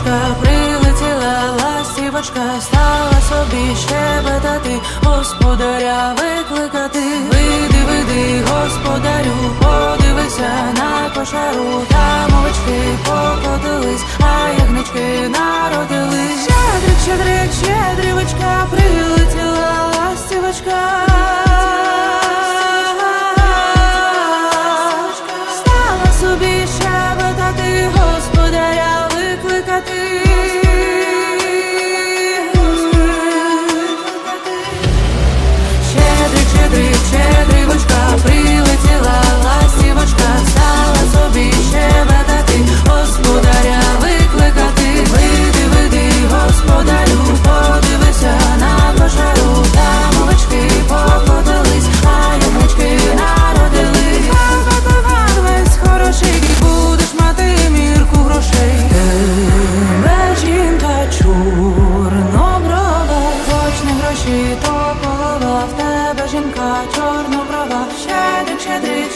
Пташка прилетіла, ластівочка стала собі щебетати, господаря викликати, види, види, господарю, подивися на кошару, там овечки покотились, а ягнички народились. Щедрик, щедрик, щедривочка, прилетіла ластівочка. Жінка чорноброва, щедрик, щедрик,